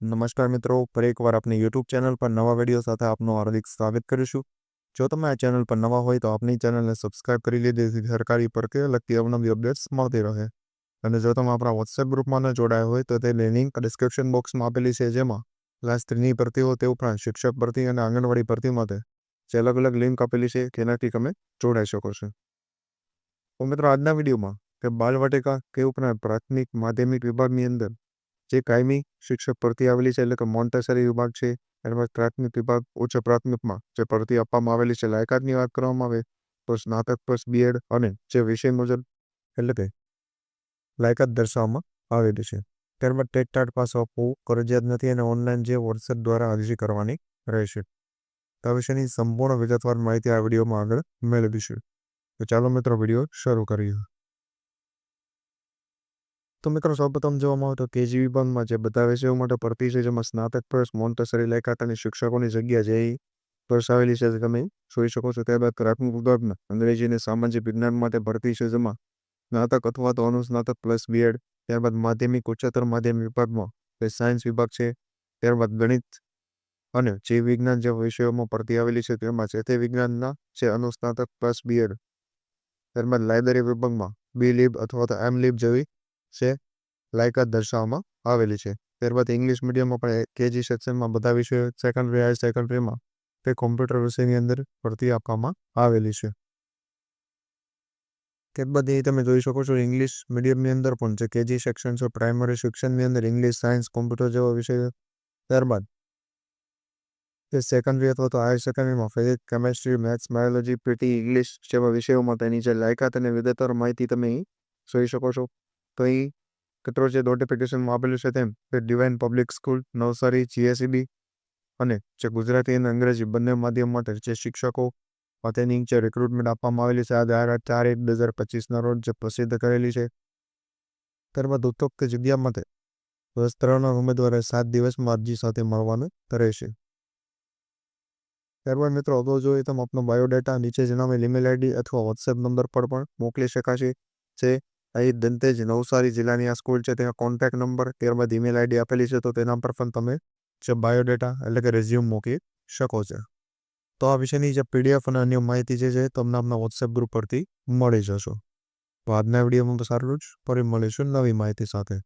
નમસ્કાર મિત્રો, ફરી એકવાર આપની યુટ્યુબ ચેનલ પર નવા વીડિયો સાથે આપનું હાર્દિક સ્વાગત કરીશું. જો તમે આ ચેનલ પર નવા હોય તો આપની ચેનલને સબસ્ક્રાઇબ કરી લીધી સરકારી પર કે લગતી અવનવી અપડેટ્સ મળતી રહે. અને જો તમે આપણા વોટ્સએપ ગ્રુપમાં ન જોડાયા હોય તો તેની લિંક ડિસ્ક્રિપ્શન બોક્સમાં આપેલી છે, જેમાં ક્લાસ થ્રીની ભરતીઓ તે ઉપરાંત શિક્ષક ભરતી અને આંગણવાડી ભરતી માટે જે અલગ અલગ લિંક આપેલી છે તેનાથી તમે જોડાઈ શકો છો. તો મિત્રો, આજના વિડીયોમાં કે બાલવાટિકા કે ઉપરાંત પ્રાથમિક માધ્યમિક વિભાગની અંદર જે કાયમી શિક્ષક ભરતી આવેલી છે, એટલે કે મોન્ટેસરી વિભાગ છે એમાં પ્રાથમિક વિભાગ, ઉચ્ચ પ્રાથમિકમાં જે ભરતી આપવામાં આવેલી છે, લાયકાતની વાત કરવામાં આવે, તો સ્નાતક પ્લસ બીએડ અને જે વિષય મુજબ, એટલે કે લાયકાત દર્શાવવામાં આવેલી છે. ત્યારબાદ ટેટ ટાટ પાસ આપવું ફરજિયાત નથી અને ઓનલાઈન જે વોટ્સએપ દ્વારા અરજી કરવાની રહેશે. આ વિશેની સંપૂર્ણ વિગતવાર માહિતી આ વિડીયોમાં આગળ મેળવીશું. તો ચાલો મિત્રો, વીડિયો શરૂ કરીએ. તો મિત્રો સૌપ્રથમ જોવામાં આવે તો કેજી વિભાગમાં જે બધા વિષયો માટે ભરતી છે, જેમાં સ્નાતક પ્લસ મોન્ટેસરી લેખાત અને શિક્ષકોની જગ્યા જે દર્શાવેલી છે તમે જોઈ શકો છો. ત્યારબાદ પ્રાથમિક વિભાગમાં અંગ્રેજી અને સામાજિક વિજ્ઞાન માટે ભરતી છે, જેમાં સ્નાતક અથવા તો અનુસ્નાતક પ્લસ બીએડ ત્યારબાદ માધ્યમિક, ઉચ્ચતર માધ્યમિક વિભાગમાં જે સાયન્સ વિભાગ છે, ત્યારબાદ ગણિત અને જીવ વિજ્ઞાન જે વિષયોમાં ભરતી આવેલી છે. તેમાં છે તે વિજ્ઞાનના છે અનુસ્નાતક પ્લસ બીએડ ત્યારબાદ લાઇબ્રેરી વિભાગમાં બી લીબ અથવા તો એમ લીબ જેવી છે, લાયકાત દર્શાવવામાં આવેલી છે. ત્યારબાદ ઇંગ્લિશ મીડિયમમાં પણ કેજી સેક્શનમાં બધા વિષયો સેકન્ડરી હાયર સેકન્ડરીમાં તે કોમ્પ્યુટર વિષયની અંદર ભરતી આપવામાં આવેલી છે. ત્યારબાદ એ તમે જોઈ શકો છો ઇંગ્લિશ મીડિયમની અંદર પણ જે કેજી સેક્શન છે પ્રાઇમરી શિક્ષણની અંદર ઇંગ્લિશ સાયન્સ કોમ્પ્યુટર જેવા વિષયો ત્યારબાદ તે સેકન્ડરી અથવા તો higher સેકન્ડરીમાં physics chemistry maths biology PT English જેવા વિષયોમાં તેની જે લાયકાત અને વિગતવાર માહિતી તમે જોઈ શકો છો. તો એ કચરો જે નોટિફિકેશનમાં આપેલું છે તેમ, તે Divine public school Navsari GSEB અને જે ગુજરાતી અને અંગ્રેજી બંને માધ્યમ માટે જે શિક્ષકો માટેની જે રિક્રુટમેન્ટ આપવામાં આવેલી છે, આ જાહેરાત ચાર એક બે હજાર પચીસના રોજ જે પ્રસિદ્ધ કરેલી છે. ત્યારબાદ ઉત્તોક્ત જગ્યા માટે વસ્ત્રના ઉમેદવારે સાત દિવસમાં અરજી સાથે મળવાનું રહેશે. ત્યારબાદ મિત્રો અગાઉ જોઈએ તો આપનો બાયોડેટા નીચે જણાવેલ ઈમેલ આઈડી અથવા વોટ્સએપ નંબર પર પણ મોકલી શકાશે. જે અહીં દંતેજ નવસારી જિલ્લાની આ સ્કૂલ છે, તેના કોન્ટેક્ટ નંબર ત્યારબાદ ઈમેલ આઈડી આપેલી છે, તો તેના પર પણ તમે જે બાયોડેટા એટલે કે રેઝ્યુમ મૂકી શકો છો. તો આ વિશેની જે પીડીએફ અને અન્ય માહિતી જે છે તમને આપણા વોટ્સએપ ગ્રુપ પરથી મળી જશો. તો આજના વિડીયોમાં તો સારું જ, ફરી મળીશું નવી માહિતી સાથે.